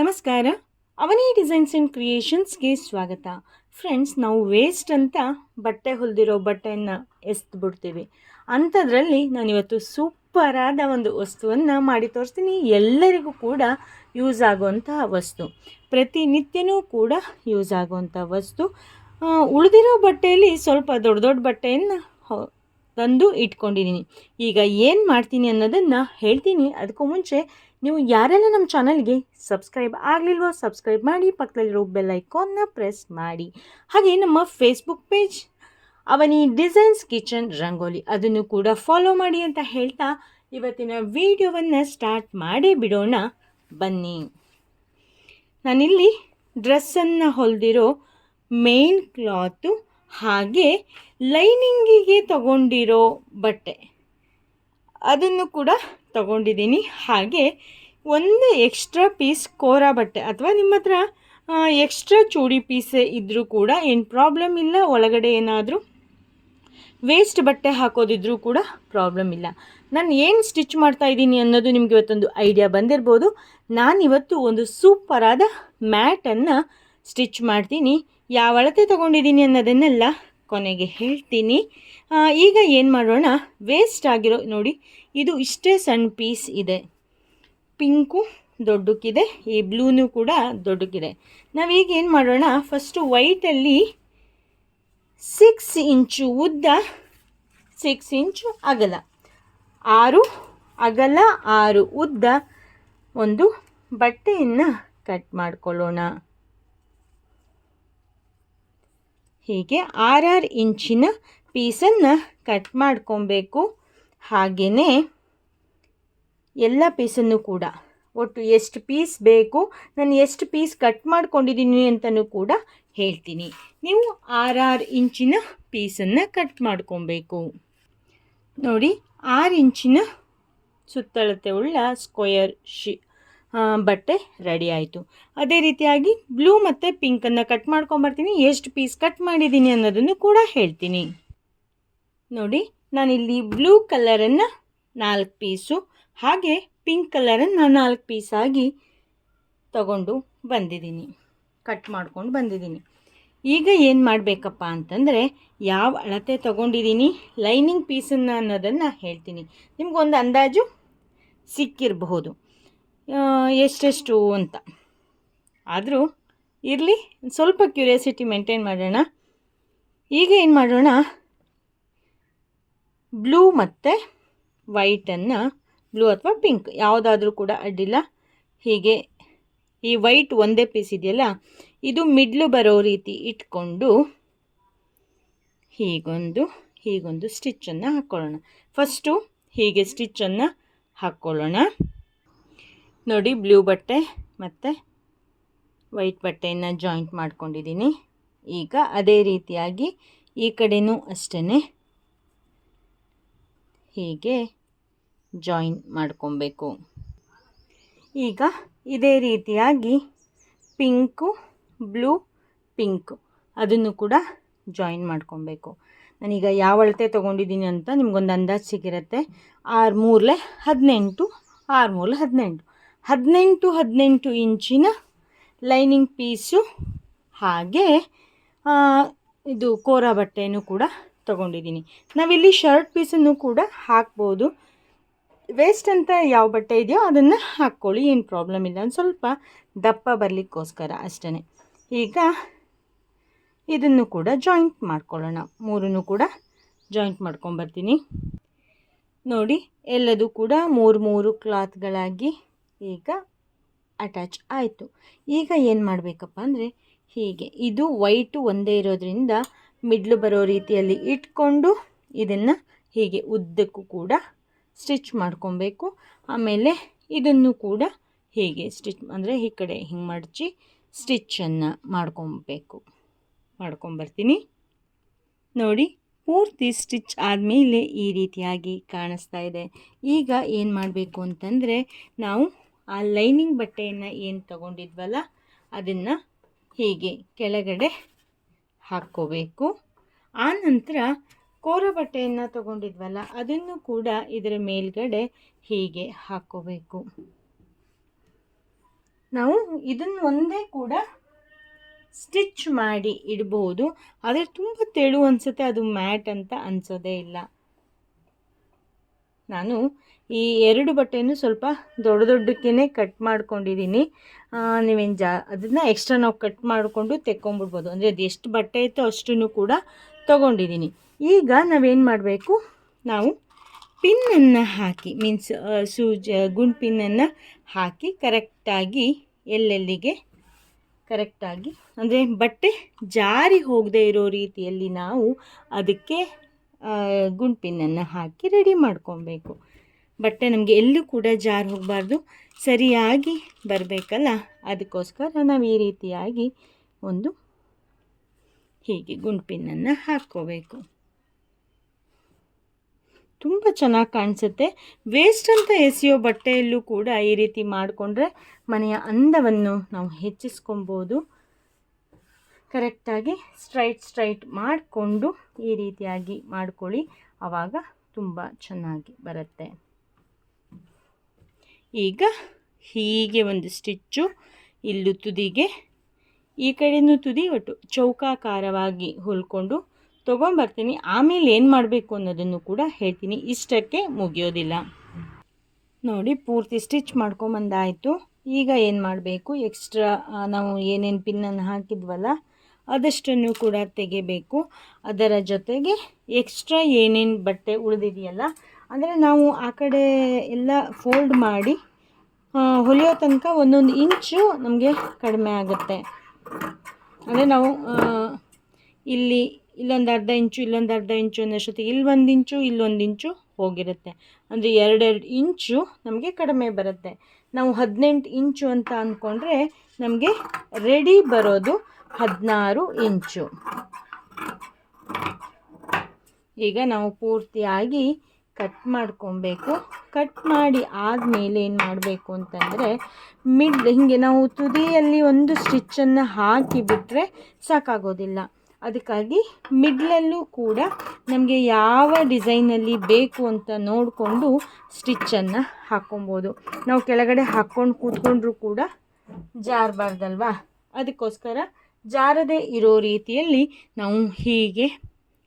ನಮಸ್ಕಾರ. ಅವನಿ designs and ಕ್ರಿಯೇಷನ್ಸ್ಗೆ ಸ್ವಾಗತ. Friends, ನಾವು ವೇಸ್ಟ್ ಅಂತ ಬಟ್ಟೆ ಹೊಲಿದಿರೋ ಬಟ್ಟೆಯನ್ನು ಎಸ್ದು ಬಿಡ್ತೀವಿ ಅಂಥದ್ರಲ್ಲಿ ನಾನಿವತ್ತು ಸೂಪರಾದ ಒಂದು ವಸ್ತುವನ್ನು ಮಾಡಿ ತೋರಿಸ್ತೀನಿ. ಎಲ್ಲರಿಗೂ ಕೂಡ ಯೂಸ್ ಆಗುವಂತಹ ವಸ್ತು. ಪ್ರತಿನಿತ್ಯನೂ ಕೂಡ ಯೂಸ್ ಆಗುವಂಥ ವಸ್ತು. ಉಳಿದಿರೋ ಬಟ್ಟೆಯಲ್ಲಿ ಸ್ವಲ್ಪ ದೊಡ್ಡ ದೊಡ್ಡ ಬಟ್ಟೆಯನ್ನು ತಂದು ಇಟ್ಕೊಂಡಿದ್ದೀನಿ ಈಗ ಏನು ಮಾಡ್ತೀನಿ ಅನ್ನೋದನ್ನು ಹೇಳ್ತೀನಿ. ಅದಕ್ಕೂ ಮುಂಚೆ ನೀವು ಯಾರೆಲ್ಲ ನಮ್ಮ ಚಾನಲ್ಗೆ ಸಬ್ಸ್ಕ್ರೈಬ್ ಆಗಲಿಲ್ವೋ ಸಬ್ಸ್ಕ್ರೈಬ್ ಮಾಡಿ, ಪಕ್ಕದಲ್ಲಿರೋ ಬೆಲ್ ಐಕಾನ್ನ ಪ್ರೆಸ್ ಮಾಡಿ. ಹಾಗೆ ನಮ್ಮ Facebook page Avani designs kitchen rangoli ಅದನ್ನು ಕೂಡ ಫಾಲೋ ಮಾಡಿ ಅಂತ ಹೇಳ್ತಾ ಇವತ್ತಿನ ವಿಡಿಯೋವನ್ನು ಸ್ಟಾರ್ಟ್ ಮಾಡೇ ಬಿಡೋಣ. ಬನ್ನಿ. ನಾನಿಲ್ಲಿ ಡ್ರೆಸ್ಸನ್ನು ಹೊಲ್ದಿರೋ ಮೇನ್ ಕ್ಲಾತು ಹಾಗೆ ಲೈನಿಂಗಿಗೆ ತಗೊಂಡಿರೋ ಬಟ್ಟೆ. ಅದನ್ನು ಕೂಡ ತಗೊಂಡಿದ್ದೀನಿ. ಹಾಗೆ ಒಂದು ಎಕ್ಸ್ಟ್ರಾ ಪೀಸ್ ಕೋರಾ ಬಟ್ಟೆ ಅಥವಾ ನಿಮ್ಮ ಹತ್ರ ಎಕ್ಸ್ಟ್ರಾ ಚೂಡಿ ಪೀಸ್ ಇದ್ದರೂ ಕೂಡ ಏನು ಪ್ರಾಬ್ಲಮ್ ಇಲ್ಲ. ಒಳಗಡೆ ಏನಾದರೂ ವೇಸ್ಟ್ ಬಟ್ಟೆ ಹಾಕೋದಿದ್ರೂ ಕೂಡ ಪ್ರಾಬ್ಲಮ್ ಇಲ್ಲ. ನಾನು ಏನು ಸ್ಟಿಚ್ ಮಾಡ್ತಾ ಇದ್ದೀನಿ ಅನ್ನೋದು ನಿಮಗೆ ಇವತ್ತೊಂದು ಐಡಿಯಾ ಬಂದಿರ್ಬೋದು. ನಾನಿವತ್ತು ಒಂದು ಸೂಪರಾದ ಮ್ಯಾಟನ್ನು ಸ್ಟಿಚ್ ಮಾಡ್ತೀನಿ. ಯಾವ ಅಳತೆ ತೊಗೊಂಡಿದ್ದೀನಿ ಅನ್ನೋದನ್ನೆಲ್ಲ ಕೊನೆಗೆ ಹೇಳ್ತೀನಿ. ಈಗ ಏನು ಮಾಡೋಣ? ವೇಸ್ಟ್ ಆಗಿರೋ, ನೋಡಿ, ಇದು ಇಷ್ಟೇ ಸಣ್ಣ ಪೀಸ್ ಇದೆ. ಪಿಂಕು ದೊಡ್ಡಕ್ಕಿದೆ, ಈ ಬ್ಲೂನು ಕೂಡ ದೊಡ್ಡಕ್ಕಿದೆ. ನಾವೀಗ ಏನು ಮಾಡೋಣ? ಫಸ್ಟು ವೈಟಲ್ಲಿ ಸಿಕ್ಸ್ ಇಂಚು ಉದ್ದ ಸಿಕ್ಸ್ ಇಂಚು ಅಗಲ. ಆರು ಅಗಲ ಆರು ಉದ್ದ ಒಂದು ಬಟ್ಟೆಯನ್ನು ಕಟ್ ಮಾಡ್ಕೊಳ್ಳೋಣ. ಹೀಗೆ ಆರಾರು ಇಂಚಿನ ಪೀಸನ್ನು ಕಟ್ ಮಾಡ್ಕೊಬೇಕು. ಹಾಗೆಯೇ ಎಲ್ಲ ಪೀಸನ್ನು ಕೂಡ. ಒಟ್ಟು ಎಷ್ಟು ಪೀಸ್ ಬೇಕು, ನಾನು ಎಷ್ಟು ಪೀಸ್ ಕಟ್ ಮಾಡ್ಕೊಂಡಿದ್ದೀನಿ ಅಂತಲೂ ಕೂಡ ಹೇಳ್ತೀನಿ. ನೀವು ಆರಾರು ಇಂಚಿನ ಪೀಸನ್ನು ಕಟ್ ಮಾಡ್ಕೊಬೇಕು. ನೋಡಿ, ಆರು ಇಂಚಿನ ಸುತ್ತಳತೆ ಉಳ್ಳ ಸ್ಕ್ವಯರ್ ಶಿ ಬಟ್ಟೆ ರೆಡಿ ಆಯಿತು. ಅದೇ ರೀತಿಯಾಗಿ ಬ್ಲೂ ಮತ್ತು ಪಿಂಕನ್ನು ಕಟ್ ಮಾಡ್ಕೊಂಬರ್ತೀನಿ. ಎಷ್ಟು ಪೀಸ್ ಕಟ್ ಮಾಡಿದ್ದೀನಿ ಅನ್ನೋದನ್ನು ಕೂಡ ಹೇಳ್ತೀನಿ. ನೋಡಿ, ನಾನಿಲ್ಲಿ ಬ್ಲೂ ಕಲರನ್ನು ನಾಲ್ಕು ಪೀಸು ಹಾಗೆ ಪಿಂಕ್ ಕಲರನ್ನು ನಾಲ್ಕು ಪೀಸಾಗಿ ತಗೊಂಡು ಬಂದಿದ್ದೀನಿ ಕಟ್ ಮಾಡ್ಕೊಂಡು ಬಂದಿದ್ದೀನಿ ಈಗ ಏನು ಮಾಡಬೇಕಪ್ಪ ಅಂತಂದರೆ, ಯಾವ ಅಳತೆ ತೊಗೊಂಡಿದ್ದೀನಿ ಲೈನಿಂಗ್ ಪೀಸನ್ನು ಅನ್ನೋದನ್ನು ಹೇಳ್ತೀನಿ. ನಿಮಗೊಂದು ಅಂದಾಜು ಸಿಕ್ಕಿರಬಹುದು. ಎಷ್ಟೆಷ್ಟು ಅಂತ. ಆದರೂ ಇರಲಿ, ಸ್ವಲ್ಪ ಕ್ಯೂರಿಯಾಸಿಟಿ ಮೇಂಟೈನ್ ಮಾಡೋಣ. ಈಗ ಏನು ಮಾಡೋಣ? ಬ್ಲೂ ಮತ್ತು ವೈಟನ್ನು ಬ್ಲೂ ಅಥವಾ ಪಿಂಕ್, ಯಾವುದಾದ್ರೂ ಕೂಡ ಅಡ್ಡಿಲ್ಲ ಹೀಗೆ ಈ ವೈಟ್ ಒಂದೇ ಪೀಸ್ ಇದೆಯಲ್ಲ, ಇದು ಮಿಡ್ಲು ಬರೋ ರೀತಿ ಇಟ್ಕೊಂಡು ಹೀಗೊಂದು ಹೀಗೊಂದು ಸ್ಟಿಚ್ಚನ್ನು ಹಾಕ್ಕೊಳ್ಳೋಣ ಫಸ್ಟು ಹೀಗೆ ಸ್ಟಿಚ್ಚನ್ನು ಹಾಕ್ಕೊಳ್ಳೋಣ ನೋಡಿ ಬ್ಲೂ ಬಟ್ಟೆ ಮತ್ತು ವೈಟ್ ಬಟ್ಟೆಯನ್ನು ಜಾಯಿಂಟ್ ಮಾಡ್ಕೊಂಡಿದ್ದೀನಿ. ಈಗ ಅದೇ ರೀತಿಯಾಗಿ ಈ ಕಡೆನೂ ಅಷ್ಟೇ ಹೀಗೆ ಜಾಯಿನ್ ಮಾಡ್ಕೊಬೇಕು. ಈಗ ಇದೇ ರೀತಿಯಾಗಿ ಪಿಂಕು ಬ್ಲೂ ಪಿಂಕು ಅದನ್ನು ಕೂಡ ಜಾಯಿನ್ ಮಾಡ್ಕೊಬೇಕು. ನಾನೀಗ ಯಾವ ಅಳತೆ ತೊಗೊಂಡಿದ್ದೀನಿ ಅಂತ ನಿಮ್ಗೊಂದು ಅಂದಾಜು ಸಿಗಿರುತ್ತೆ ಆರು ಮೂರಲೆ ಹದಿನೆಂಟು ಆರು ಮೂರಲೆ ಹದಿನೆಂಟು. ಹದಿನೆಂಟು ಹದಿನೆಂಟು ಇಂಚಿನ ಲೈನಿಂಗ್ ಪೀಸು ಹಾಗೆ ಇದು ಕೋರ ಬಟ್ಟೆಯನ್ನು ಕೂಡ ತಗೊಂಡಿದ್ದೀನಿ. ನಾವಿಲ್ಲಿ ಶರ್ಟ್ ಪೀಸನ್ನು ಕೂಡ ಹಾಕ್ಬೋದು. ವೇಸ್ಟ್ ಅಂತ ಯಾವ ಬಟ್ಟೆ ಇದೆಯೋ ಅದನ್ನು ಹಾಕ್ಕೊಳ್ಳಿ, ಏನು ಪ್ರಾಬ್ಲಮ್ ಇಲ್ಲ. ಒಂದು ಸ್ವಲ್ಪ ದಪ್ಪ ಬರಲಿಕ್ಕೋಸ್ಕರ ಅಷ್ಟೇ ಈಗ ಇದನ್ನು ಕೂಡ ಜಾಯಿಂಟ್ ಮಾಡ್ಕೊಳ್ಳೋಣ. ಮೂರನ್ನು ಕೂಡ ಜಾಯಿಂಟ್ ಮಾಡ್ಕೊಂಬರ್ತೀನಿ. ನೋಡಿ, ಎಲ್ಲದೂ ಕೂಡ ಮೂರು ಮೂರು ಕ್ಲಾತ್ಗಳಾಗಿ ಈಗ ಅಟ್ಯಾಚ್ ಆಯಿತು. ಈಗ ಏನು ಮಾಡಬೇಕಪ್ಪ ಅಂದರೆ ಹೀಗೆ, ಇದು ವೈಟು ಒಂದೇ ಇರೋದ್ರಿಂದ ಮಿಡ್ಲು ಬರೋ ರೀತಿಯಲ್ಲಿ ಇಟ್ಕೊಂಡು ಇದನ್ನು ಹೀಗೆ ಉದ್ದಕ್ಕೂ ಕೂಡ ಸ್ಟಿಚ್ ಮಾಡ್ಕೊಬೇಕು. ಆಮೇಲೆ ಇದನ್ನು ಕೂಡ ಹೀಗೆ ಸ್ಟಿಚ್ ಅಂದರೆ ಈ ಕಡೆ ಹಿಂಗೆ ಮಡಚಿ ಸ್ಟಿಚ್ಚನ್ನು ಮಾಡ್ಕೊಬೇಕು. ಮಾಡ್ಕೊಂಬರ್ತೀನಿ. ನೋಡಿ, ಪೂರ್ತಿ ಸ್ಟಿಚ್ ಆದಮೇಲೆ ಈ ರೀತಿಯಾಗಿ ಕಾಣಿಸ್ತಾ ಇದೆ. ಈಗ ಏನು ಮಾಡಬೇಕು ಅಂತಂದರೆ ನಾವು ಆ ಲೈನಿಂಗ್ ಬಟ್ಟೆಯನ್ನು ಏನು ತಗೊಂಡಿದ್ವಲ್ಲ, ಅದನ್ನು ಹೀಗೆ ಕೆಳಗಡೆ ಹಾಕ್ಕೋಬೇಕು. ಆ ನಂತರ ಕೋರ ಬಟ್ಟೆಯನ್ನು ತಗೊಂಡಿದ್ವಲ್ಲ, ಅದನ್ನು ಕೂಡ ಇದರ ಮೇಲ್ಗಡೆ ಹೀಗೆ ಹಾಕ್ಕೋಬೇಕು. ನಾವು ಇದನ್ನು ಒಂದೇ ಕೂಡ ಸ್ಟಿಚ್ ಮಾಡಿ ಇಡಬಹುದು ಆದರೆ ತುಂಬ ತೆಳು ಅನಿಸುತ್ತೆ, ಅದು ಮ್ಯಾಟ್ ಅಂತ ಅನಿಸೋದೇ ಇಲ್ಲ. ನಾನು ಈ ಎರಡು ಬಟ್ಟೆಯನ್ನು ಸ್ವಲ್ಪ ದೊಡ್ಡ ದೊಡ್ಡಕ್ಕೇ ಕಟ್ ಮಾಡ್ಕೊಂಡಿದ್ದೀನಿ ನೀವೇನು ಜಾ, ಅದನ್ನು ಎಕ್ಸ್ಟ್ರಾ ನಾವು ಕಟ್ ಮಾಡಿಕೊಂಡು ತೆಕ್ಕೊಂಬಿಡ್ಬೋದು. ಅಂದರೆ ಅದು ಎಷ್ಟು ಬಟ್ಟೆ ಇತ್ತೋ ಅಷ್ಟನ್ನು ಕೂಡ ತೊಗೊಂಡಿದ್ದೀನಿ ಈಗ ನಾವೇನು ಮಾಡಬೇಕು? ನಾವು ಪಿನ್ನನ್ನು ಹಾಕಿ ಮೀನ್ಸ್ ಸೂಜ ಗುಂಡ್ ಪಿನ್ನನ್ನು ಹಾಕಿ ಕರೆಕ್ಟಾಗಿ ಎಲ್ಲೆಲ್ಲಿಗೆ, ಕರೆಕ್ಟಾಗಿ, ಅಂದರೆ ಬಟ್ಟೆ ಜಾರಿ ಹೋಗದೇ ಇರೋ ರೀತಿಯಲ್ಲಿ ನಾವು ಅದಕ್ಕೆ ಗುಂಡ್ ಪಿನ್ನನ್ನು ಹಾಕಿ ರೆಡಿ ಮಾಡ್ಕೊಬೇಕು. ಬಟ್ಟೆ ನಮಗೆ ಎಲ್ಲೂ ಕೂಡ ಜಾರು ಹೋಗಬಾರ್ದು. ಸರಿಯಾಗಿ ಬರಬೇಕಲ್ಲ? ಅದಕ್ಕೋಸ್ಕರ ನಾವು ಈ ರೀತಿಯಾಗಿ ಒಂದು ಹೀಗೆ ಗುಂಪಿನನ್ನು ಹಾಕ್ಕೋಬೇಕು. ತುಂಬ ಚೆನ್ನಾಗಿ ಕಾಣಿಸುತ್ತೆ. ವೇಸ್ಟ್ ಅಂತ ಎಸೆಯೋ ಬಟ್ಟೆಯಲ್ಲೂ ಕೂಡ ಈ ರೀತಿ ಮಾಡಿಕೊಂಡ್ರೆ ಮನೆಯ ಅಂದವನ್ನು ನಾವು ಹೆಚ್ಚಿಸ್ಕೊಬೋದು. ಕರೆಕ್ಟಾಗಿ ಸ್ಟ್ರೈಟ್ ಸ್ಟ್ರೈಟ್ ಮಾಡಿಕೊಂಡು ಈ ರೀತಿಯಾಗಿ ಮಾಡ್ಕೊಳ್ಳಿ. ಆವಾಗ ತುಂಬ ಚೆನ್ನಾಗಿ ಬರುತ್ತೆ. ಈಗ ಹೀಗೆ ಒಂದು ಸ್ಟಿಚ್ಚು, ಇಲ್ಲೂ ತುದಿಗೆ, ಈ ಕಡೆಯೂ ತುದಿ, ಒಟ್ಟು ಚೌಕಾಕಾರವಾಗಿ ಹೊಲ್ಕೊಂಡು ತೊಗೊಂಬರ್ತೀನಿ. ಆಮೇಲೆ ಏನು ಮಾಡಬೇಕು ಅನ್ನೋದನ್ನು ಕೂಡ ಹೇಳ್ತೀನಿ. ಇಷ್ಟಕ್ಕೆ ಮುಗಿಯೋದಿಲ್ಲ. ನೋಡಿ, ಪೂರ್ತಿ ಸ್ಟಿಚ್ ಮಾಡ್ಕೊಂಬಂದಾಯಿತು. ಈಗ ಏನು ಮಾಡಬೇಕು? ಎಕ್ಸ್ಟ್ರಾ ನಾವು ಏನೇನು ಪಿನ್ನನ್ನು ಹಾಕಿದ್ವಲ್ಲ, ಅದಷ್ಟನ್ನು ಕೂಡ ತೆಗೆಬೇಕು. ಅದರ ಜೊತೆಗೆ ಎಕ್ಸ್ಟ್ರಾ ಏನೇನು ಬಟ್ಟೆ ಉಳಿದಿದೆಯಲ್ಲ ಅಂದರೆ ನಾವು ಆ ಕಡೆ ಎಲ್ಲ ಫೋಲ್ಡ್ ಮಾಡಿ ಹೊಲಿಯೋ ತನಕ ಒಂದೊಂದು ಇಂಚು ನಮಗೆ ಕಡಿಮೆ ಆಗುತ್ತೆ. ಅಂದರೆ ನಾವು ಇಲ್ಲಿ ಇಲ್ಲೊಂದು ಅರ್ಧ ಇಂಚು ಇಲ್ಲೊಂದು ಅರ್ಧ ಇಂಚು ಅನ್ನೋಷ್ಟೊತ್ತಿಗೆ ಇಲ್ಲಿ ಒಂದು ಇಂಚು ಇಲ್ಲೊಂದು ಇಂಚು ಹೋಗಿರುತ್ತೆ. ಅಂದರೆ ಎರಡೆರಡು ಇಂಚು ನಮಗೆ ಕಡಿಮೆ ಬರುತ್ತೆ. ನಾವು ಹದಿನೆಂಟು ಇಂಚು ಅಂತ ಅಂದ್ಕೊಂಡ್ರೆ ನಮಗೆ ರೆಡಿ ಬರೋದು ಹದಿನಾರು ಇಂಚು ಈಗ ನಾವು ಪೂರ್ತಿಯಾಗಿ ಕಟ್ ಮಾಡ್ಕೊಬೇಕು. ಕಟ್ ಮಾಡಿ ಆದಮೇಲೆ ಏನು ಮಾಡಬೇಕು ಅಂತಂದರೆ, ಮಿಡ್, ಹೀಗೆ ನಾವು ತುದಿಯಲ್ಲಿ ಒಂದು ಸ್ಟಿಚ್ಚನ್ನು ಹಾಕಿಬಿಟ್ರೆ ಸಾಕಾಗೋದಿಲ್ಲ. ಅದಕ್ಕಾಗಿ ಮಿಡ್ಲಲ್ಲೂ ಕೂಡ ನಮಗೆ ಯಾವ ಡಿಸೈನಲ್ಲಿ ಬೇಕು ಅಂತ ನೋಡಿಕೊಂಡು ಸ್ಟಿಚ್ಚನ್ನು ಹಾಕ್ಕೊಬೋದು ನಾವು ಕೆಳಗಡೆ ಹಾಕ್ಕೊಂಡು ಕೂತ್ಕೊಂಡ್ರೂ ಕೂಡ ಜಾರಬಾರ್ದಲ್ವಾ? ಅದಕ್ಕೋಸ್ಕರ ಜಾರದೇ ಇರೋ ರೀತಿಯಲ್ಲಿ ನಾವು ಹೀಗೆ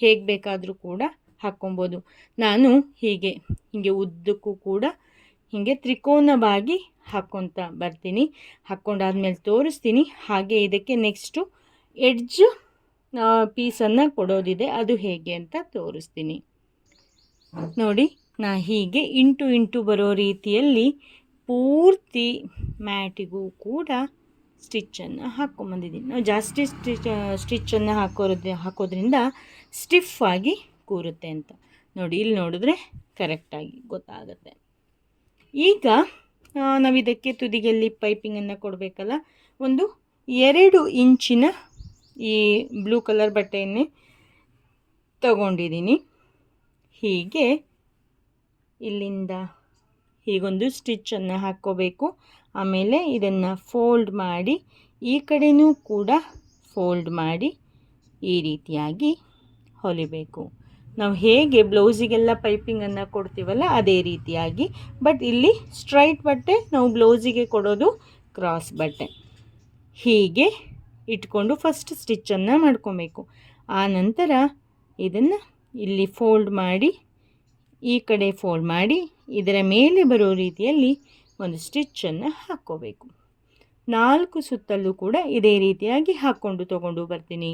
ಹೇಗೆ ಬೇಕಾದರೂ ಕೂಡ ಹಾಕ್ಕೊಬೋದು ನಾನು ಹೀಗೆ ಹೀಗೆ ಉದ್ದಕ್ಕೂ ಕೂಡ ಹೀಗೆ ತ್ರಿಕೋನವಾಗಿ ಹಾಕ್ಕೊತ ಬರ್ತೀನಿ. ಹಾಕ್ಕೊಂಡಾದ್ಮೇಲೆ ತೋರಿಸ್ತೀನಿ. ಹಾಗೆ ಇದಕ್ಕೆ ನೆಕ್ಸ್ಟು ಎಡ್ಜ್ ಪೀಸನ್ನು ಕೊಡೋದಿದೆ. ಅದು ಹೇಗೆ ಅಂತ ತೋರಿಸ್ತೀನಿ. ನೋಡಿ, ನಾ ಹೀಗೆ ಇಂಟು ಇಂಟು ಬರೋ ರೀತಿಯಲ್ಲಿ ಪೂರ್ತಿ ಮ್ಯಾಟಿಗೂ ಕೂಡ ಸ್ಟಿಚ್ಚನ್ನು ಹಾಕ್ಕೊಂಬಂದಿದ್ದೀನಿ ನಾವು ಜಾಸ್ತಿ ಸ್ಟಿಚ್ ಸ್ಟಿಚ್ಚನ್ನು ಹಾಕೋರೋದು ಹಾಕೋದ್ರಿಂದ ಸ್ಟಿಫ್ ಆಗಿ ಕೂರುತ್ತೆ ಅಂತ. ನೋಡಿ, ಇಲ್ಲಿ ನೋಡಿದ್ರೆ ಕರೆಕ್ಟಾಗಿ ಗೊತ್ತಾಗುತ್ತೆ. ಈಗ ನಾವು ಇದಕ್ಕೆ ತುದಿಗೆಲ್ಲಿ ಪೈಪಿಂಗನ್ನು ಕೊಡಬೇಕಲ್ಲ? ಒಂದು ಎರಡು ಇಂಚಿನ ಈ ಬ್ಲೂ ಕಲರ್ ಬಟ್ಟೆಯನ್ನೇ ತಗೊಂಡಿದ್ದೀನಿ ಹೀಗೆ ಇಲ್ಲಿಂದ ಹೀಗೊಂದು ಸ್ಟಿಚ್ಚನ್ನು ಹಾಕ್ಕೋಬೇಕು. ಆಮೇಲೆ ಇದನ್ನು ಫೋಲ್ಡ್ ಮಾಡಿ, ಈ ಕಡೆಯೂ ಕೂಡ ಫೋಲ್ಡ್ ಮಾಡಿ ಈ ರೀತಿಯಾಗಿ ಹೊಲಿಬೇಕು. ನಾವು ಹೇಗೆ ಬ್ಲೌಸಿಗೆಲ್ಲ ಪೈಪಿಂಗನ್ನು ಕೊಡ್ತೀವಲ್ಲ ಅದೇ ರೀತಿಯಾಗಿ. ಬಟ್ ಇಲ್ಲಿ ಸ್ಟ್ರೈಟ್ ಬಟ್ಟೆ, ನಾವು ಬ್ಲೌಸಿಗೆ ಕೊಡೋದು ಕ್ರಾಸ್ ಬಟ್ಟೆ. ಹೀಗೆ ಇಟ್ಕೊಂಡು ಫಸ್ಟ್ ಸ್ಟಿಚ್ಚನ್ನು ಮಾಡ್ಕೊಬೇಕು. ಆ ನಂತರ ಇದನ್ನು ಇಲ್ಲಿ ಫೋಲ್ಡ್ ಮಾಡಿ, ಈ ಕಡೆ ಫೋಲ್ಡ್ ಮಾಡಿ, ಇದರ ಮೇಲೆ ಬರೋ ರೀತಿಯಲ್ಲಿ ಒಂದು ಸ್ಟಿಚ್ಚನ್ನು ಹಾಕ್ಕೋಬೇಕು. ನಾಲ್ಕು ಸುತ್ತಲೂ ಕೂಡ ಇದೇ ರೀತಿಯಾಗಿ ಹಾಕ್ಕೊಂಡು ತಗೊಂಡು ಬರ್ತೀನಿ.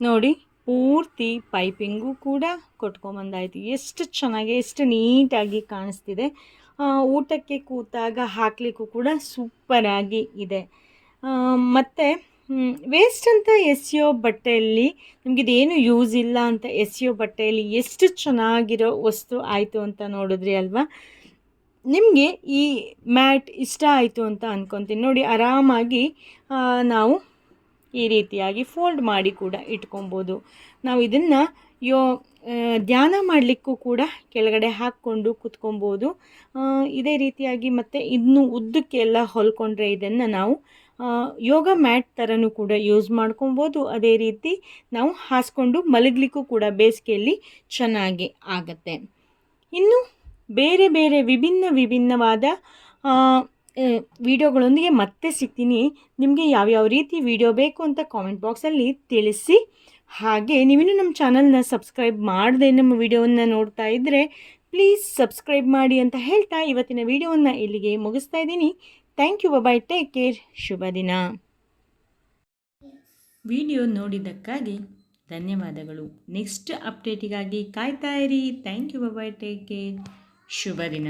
ನೋಡಿ ಪೂರ್ತಿ ಪೈಪಿಂಗು ಕೂಡ ಕೊಟ್ಕೊಂಬಂದಾಯಿತು. ಎಷ್ಟು ಚೆನ್ನಾಗಿ, ಎಷ್ಟು ನೀಟಾಗಿ ಕಾಣಿಸ್ತಿದೆ. ಊಟಕ್ಕೆ ಕೂತಾಗ ಹಾಕಲಿಕ್ಕೂ ಕೂಡ ಸೂಪರಾಗಿ ಇದೆ. ಮತ್ತು ವೇಸ್ಟ್ ಅಂತ ಎಸೆಯೋ ಬಟ್ಟೆಯಲ್ಲಿ ಇದೇನು ಯೂಸ್ ಇಲ್ಲ ಅಂತ ಎಸೆಯೋ ಬಟ್ಟೆಯಲ್ಲಿ ಎಷ್ಟು ಚೆನ್ನಾಗಿರೋ ವಸ್ತು ಆಯಿತು ಅಂತ ನೋಡಿದ್ರಿ ಅಲ್ವಾ? ನಿಮಗೆ ಈ ಮ್ಯಾಟ್ ಇಷ್ಟ ಆಯಿತು ಅಂತ ಅಂದ್ಕೊತೀನಿ ನೋಡಿ, ಆರಾಮಾಗಿ ನಾವು ಈ ರೀತಿಯಾಗಿ ಫೋಲ್ಡ್ ಮಾಡಿ ಕೂಡ ಇಟ್ಕೊಬೋದು. ನಾವು ಇದನ್ನು ಯೋ ಧ್ಯಾನ ಮಾಡಲಿಕ್ಕೂ ಕೂಡ ಕೆಳಗಡೆ ಹಾಕ್ಕೊಂಡು ಕುತ್ಕೊಬೋದು. ಇದೇ ರೀತಿಯಾಗಿ ಮತ್ತು ಇನ್ನು ಉದ್ದಕ್ಕೆಲ್ಲ ಹೊಲ್ಕೊಂಡ್ರೆ ಇದನ್ನು ನಾವು ಯೋಗ ಮ್ಯಾಟ್ ಥರನೂ ಕೂಡ ಯೂಸ್ ಮಾಡ್ಕೊಬೋದು. ಅದೇ ರೀತಿ ನಾವು ಹಾಸ್ಕೊಂಡು ಮಲಗಲಿಕ್ಕೂ ಕೂಡ ಬೇಸಿಗೆಯಲ್ಲಿ ಚೆನ್ನಾಗಿ ಆಗತ್ತೆ. ಇನ್ನು ಬೇರೆ ಬೇರೆ ವಿಭಿನ್ನ ವಿಭಿನ್ನವಾದ ವಿಡಿಯೋಗಳೊಂದಿಗೆ ಮತ್ತೆ ಸಿಗ್ತೀನಿ. ನಿಮಗೆ ಯಾವ್ಯಾವ ರೀತಿ ವಿಡಿಯೋ ಬೇಕು ಅಂತ ಕಾಮೆಂಟ್ ಬಾಕ್ಸಲ್ಲಿ ತಿಳಿಸಿ. ಹಾಗೆ ನೀವಿನ್ನೂ ನಮ್ಮ ಚಾನಲ್ನ ಸಬ್ಸ್ಕ್ರೈಬ್ ಮಾಡದೆ ನಮ್ಮ ವಿಡಿಯೋವನ್ನು ನೋಡ್ತಾ ಇದ್ದರೆ ಪ್ಲೀಸ್ ಸಬ್ಸ್ಕ್ರೈಬ್ ಮಾಡಿ ಅಂತ ಹೇಳ್ತಾ ಇವತ್ತಿನ ವಿಡಿಯೋವನ್ನು ಇಲ್ಲಿಗೆ ಮುಗಿಸ್ತಾ ಇದ್ದೀನಿ. Thank you bye take care ಶುಭ ದಿನ. ವಿಡಿಯೋ ನೋಡಿದ್ದಕ್ಕಾಗಿ ಧನ್ಯವಾದಗಳು. ನೆಕ್ಸ್ಟ್ ಅಪ್ಡೇಟಿಗಾಗಿ ಕಾಯ್ತಾ ಇರಿ. Thank you bye take care ಶುಭ ದಿನ.